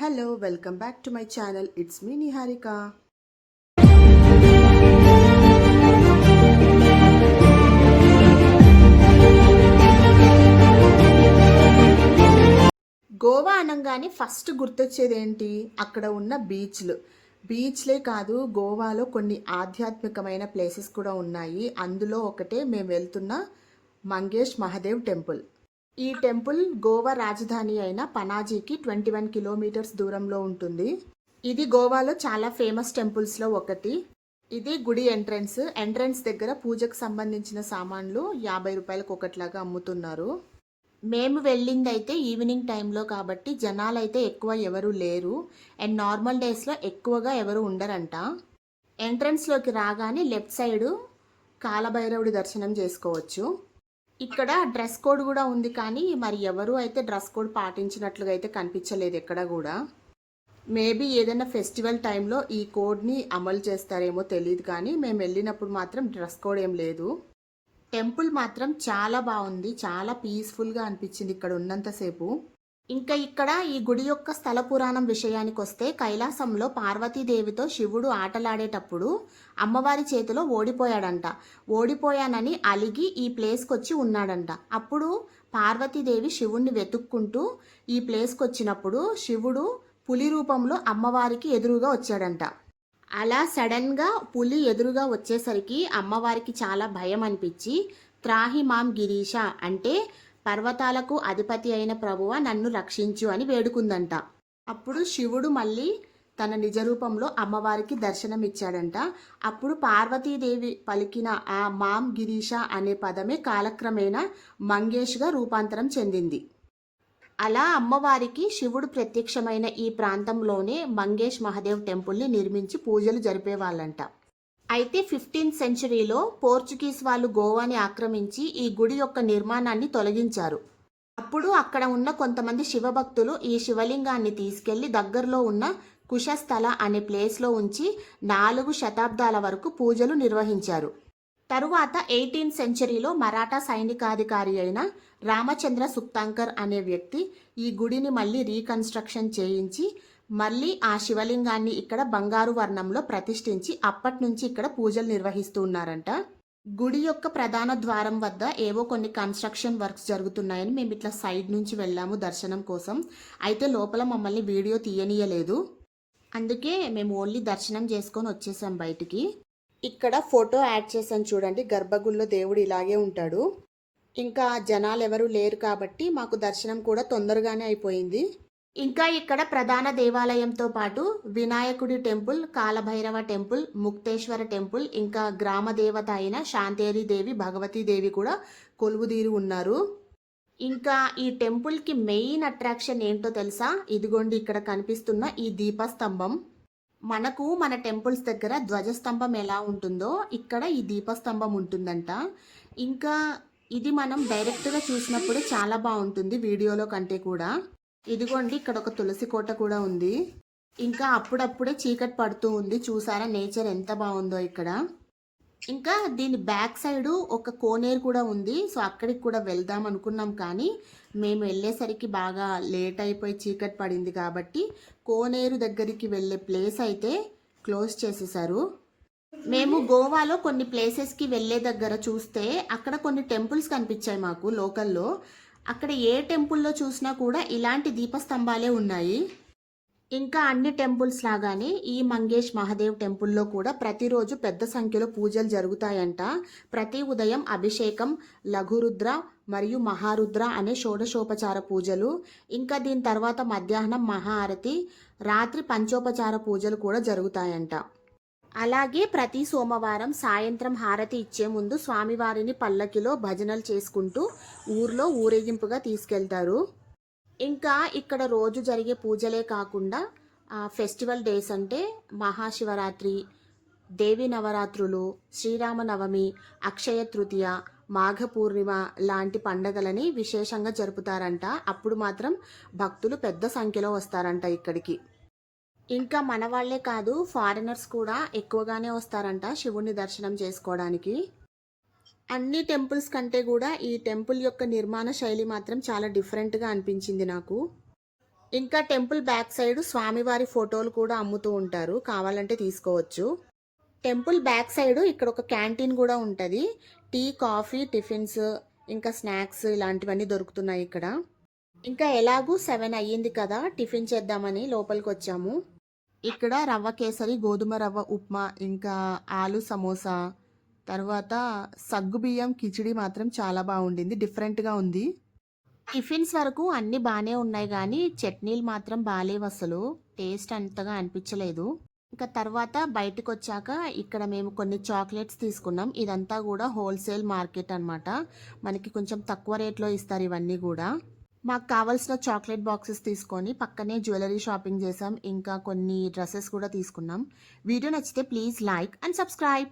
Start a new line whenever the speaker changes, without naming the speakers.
Hello welcome back to my channel it's me Niharika Goa అనగానే first గుర్తొచ్చేది ఏంటి అక్కడ ఉన్న బీచ్లు. బీచ్లే కాదు గోవాలో కొన్ని ఆధ్యాత్మికమైన ప్లేసెస్ కూడా ఉన్నాయి. అందులో ఒకటే మేము వెళ్తున్న మంగేష్ మహాదేవ్ టెంపుల్. ఈ టెంపుల్ గోవా రాజధాని అయిన పనాజీకి ట్వంటీ వన్ కిలోమీటర్స్ దూరంలో ఉంటుంది. ఇది గోవాలో చాలా ఫేమస్ టెంపుల్స్లో ఒకటి. ఇది గుడి ఎంట్రన్స్. ఎంట్రన్స్ దగ్గర పూజకు సంబంధించిన సామాన్లు యాభై రూపాయలకు ఒకట్లాగా అమ్ముతున్నారు. మేము వెళ్ళింది అయితే ఈవినింగ్ టైంలో కాబట్టి జనాలు అయితే ఎక్కువ ఎవరు లేరు. అండ్ నార్మల్ డేస్లో ఎక్కువగా ఎవరు ఉండరంట. ఎంట్రన్స్లోకి రాగానే లెఫ్ట్ సైడు కాలభైరవుడి దర్శనం చేసుకోవచ్చు. ఇక్కడ డ్రెస్ కోడ్ కూడా ఉంది కానీ మరి ఎవరు అయితే డ్రెస్ కోడ్ పాటించినట్లుగా అయితే కనిపించలేదు ఎక్కడ కూడా. మేబీ ఏదైనా ఫెస్టివల్ టైంలో ఈ కోడ్ని అమలు చేస్తారేమో తెలియదు కానీ మేము వెళ్ళినప్పుడు మాత్రం డ్రెస్ కోడ్ ఏం లేదు. టెంపుల్ మాత్రం చాలా బాగుంది చాలా పీస్ఫుల్గా అనిపించింది ఇక్కడ ఉన్నంతసేపు. ఇంకా ఇక్కడ ఈ గుడి యొక్క స్థల పురాణం విషయానికి వస్తే కైలాసంలో పార్వతీదేవితో శివుడు ఆటలాడేటప్పుడు అమ్మవారి చేతిలో ఓడిపోయాడంట. ఓడిపోయానని అలిగి ఈ ప్లేస్కి వచ్చి ఉన్నాడంట. అప్పుడు పార్వతీదేవి శివుణ్ణి వెతుక్కుంటూ ఈ ప్లేస్కి వచ్చినప్పుడు శివుడు పులి రూపంలో అమ్మవారికి ఎదురుగా వచ్చాడంట. అలా సడన్గా పులి ఎదురుగా వచ్చేసరికి అమ్మవారికి చాలా భయం అనిపించి త్రాహి మాం గిరీష అంటే పర్వతాలకు అధిపతి అయిన ప్రభువ నన్ను రక్షించు అని వేడుకుందంట. అప్పుడు శివుడు మళ్ళీ తన నిజ రూపంలో అమ్మవారికి దర్శనం ఇచ్చాడంట అప్పుడు పార్వతీదేవి పలికిన ఆ మాం గిరీష అనే పదమే కాలక్రమేణా మంగేష్గా రూపాంతరం చెందింది. అలా అమ్మవారికి శివుడు ప్రత్యక్షమైన ఈ ప్రాంతంలోనే మంగేష్ మహాదేవ్ టెంపుల్ని నిర్మించి పూజలు జరిపేవాళ్ళంట. అయితే ఫిఫ్టీన్త్ సెంచరీలో పోర్చుగీస్ వాళ్ళు గోవాని ఆక్రమించి ఈ గుడి యొక్క నిర్మాణాన్ని తొలగించారు. అప్పుడు అక్కడ ఉన్న కొంతమంది శివభక్తులు ఈ శివలింగాన్ని తీసుకెళ్ళి దగ్గరలో ఉన్న కుశస్థల అనే ప్లేస్లో ఉంచి నాలుగు శతాబ్దాల వరకు పూజలు నిర్వహించారు. తరువాత ఎయిటీన్త్ సెంచరీలో మరాఠా సైనికాధికారి అయిన రామచంద్ర సుక్తాంకర్ అనే వ్యక్తి ఈ గుడిని మళ్ళీ రీకన్స్ట్రక్షన్ చేయించి మళ్ళీ ఆ శివలింగాన్ని ఇక్కడ బంగారు వర్ణంలో ప్రతిష్ఠించి అప్పటి నుంచి ఇక్కడ పూజలు నిర్వహిస్తూ ఉన్నారంట గుడి యొక్క ప్రధాన ద్వారం వద్ద ఏవో కొన్ని కన్స్ట్రక్షన్ వర్క్స్ జరుగుతున్నాయని మేము ఇట్లా సైడ్ నుంచి వెళ్ళాము దర్శనం కోసం. అయితే లోపల మమ్మల్ని వీడియో తీయనీయలేదు. అందుకే మేము ఓన్లీ దర్శనం చేసుకొని వచ్చేసాం బయటికి. ఇక్కడ ఫోటో యాడ్ చేశాను చూడండి గర్భగుడిలో దేవుడు ఇలాగే ఉంటాడు. ఇంకా జనాలు ఎవరు లేరు కాబట్టి మాకు దర్శనం కూడా తొందరగానే అయిపోయింది. ఇంకా ఇక్కడ ప్రధాన దేవాలయంతో పాటు వినాయకుడి temple Kalabhairava temple Mukteshwara temple ఇంకా గ్రామ దేవత అయిన శాంతేరి దేవి భగవతీ దేవి కూడా కొలువుదీరి ఉన్నారు. ఇంకా ఈ టెంపుల్కి మెయిన్ అట్రాక్షన్ ఏంటో తెలుసా? ఇదిగోండి ఇక్కడ కనిపిస్తున్న ఈ దీపస్తంభం. మనకు మన టెంపుల్స్ దగ్గర ధ్వజస్తంభం ఎలా ఉంటుందో ఇక్కడ ఈ దీపస్తంభం ఉంటుందంట. ఇంకా ఇది మనం డైరెక్ట్గా చూసినప్పుడు చాలా బాగుంటుంది వీడియోలో కంటే కూడా. ఇదిగోండి ఇక్కడ ఒక తులసి కోట కూడా ఉంది. ఇంకా అప్పుడప్పుడే చీకటి పడుతూ ఉంది. చూసారా నేచర్ ఎంత బాగుందో ఇక్కడ. ఇంకా దీని బ్యాక్ సైడ్ ఒక కోనేరు కూడా ఉంది. సో అక్కడికి కూడా వెళ్దాం అనుకున్నాం కానీ మేము వెళ్ళేసరికి బాగా లేట్ అయిపోయి చీకటి పడింది కాబట్టి కోనేరు దగ్గరికి వెళ్ళే ప్లేస్ అయితే క్లోజ్ చేసేసారు మేము గోవాలో కొన్ని ప్లేసెస్కి వెళ్ళే దగ్గర చూస్తే అక్కడ కొన్ని టెంపుల్స్ కనిపించాయి మాకు లోకల్లో. అక్కడ ఏ టెంపుల్లో చూసినా కూడా ఇలాంటి దీపస్తంభాలే ఉన్నాయి. ఇంకా అన్ని టెంపుల్స్ లాగానే ఈ మంగేష్ మహాదేవ్ టెంపుల్లో కూడా ప్రతిరోజు పెద్ద సంఖ్యలో పూజలు జరుగుతాయంట. ప్రతి ఉదయం అభిషేకం లఘురుద్ర మరియు మహారుద్ర అనే షోడశోపచార పూజలు ఇంకా దీని తర్వాత మధ్యాహ్నం మహారతి రాత్రి పంచోపచార పూజలు కూడా జరుగుతాయంట. అలాగే ప్రతి సోమవారం సాయంత్రం హారతి ఇచ్చే ముందు స్వామివారిని పల్లకిలో భజనలు చేసుకుంటూ ఊర్లో ఊరేగింపుగా తీసుకెళ్తారు. ఇంకా ఇక్కడ రోజు జరిగే పూజలే కాకుండా ఫెస్టివల్ డేస్ అంటే మహాశివరాత్రి దేవి నవరాత్రులు శ్రీరామనవమి అక్షయ తృతీయ మాఘ పూర్ణిమ లాంటి పండగలని విశేషంగా జరుపుతారంట. అప్పుడు మాత్రం భక్తులు పెద్ద సంఖ్యలో వస్తారంట ఇక్కడికి. ఇంకా మన వాళ్ళే కాదు ఫారినర్స్ కూడా ఎక్కువగానే వస్తారంట శివుణ్ణి దర్శనం చేసుకోవడానికి. అన్ని టెంపుల్స్ కంటే కూడా ఈ టెంపుల్ యొక్క నిర్మాణ శైలి మాత్రం చాలా డిఫరెంట్గా అనిపించింది నాకు. ఇంకా టెంపుల్ బ్యాక్ సైడ్ స్వామివారి ఫోటోలు కూడా అమ్ముతూ ఉంటారు కావాలంటే తీసుకోవచ్చు. టెంపుల్ బ్యాక్ సైడ్ ఇక్కడ ఒక క్యాంటీన్ కూడా ఉంటుంది. టీ కాఫీ టిఫిన్స్ ఇంకా స్నాక్స్ ఇలాంటివన్నీ దొరుకుతున్నాయి ఇక్కడ. ఇంకా ఎలాగూ సెవెన్ అయ్యింది కదా టిఫిన్ చేద్దామని లోపలికి వచ్చాము ఇక్కడ రవ్వ కేసరి గోధుమ రవ్వ ఉప్మా ఇంకా ఆలు సమోసా తర్వాత సగ్గుబియ్యం కిచిడి మాత్రం చాలా బాగుండింది డిఫరెంట్గా ఉంది. టిఫిన్స్ వరకు అన్నీ బాగానే ఉన్నాయి కానీ చట్నీలు మాత్రం బాగాలేవు అసలు టేస్ట్ అంతగా అనిపించలేదు. ఇంకా తర్వాత బయటకు వచ్చాక ఇక్కడ మేము కొన్ని చాక్లెట్స్ తీసుకున్నాం ఇదంతా కూడా హోల్సేల్ మార్కెట్ అన్నమాట. మనకి కొంచెం తక్కువ రేట్లో ఇస్తారు ఇవన్నీ కూడా. మాకు కావాల్సిన చాక్లెట్ బాక్సెస్ తీసుకొని పక్కనే జ్యువెలరీ షాపింగ్ చేసాం. ఇంకా కొన్ని డ్రెస్సెస్ కూడా తీసుకున్నాం. వీడియో నచ్చితే ప్లీజ్ లైక్ అండ్ సబ్స్క్రైబ్.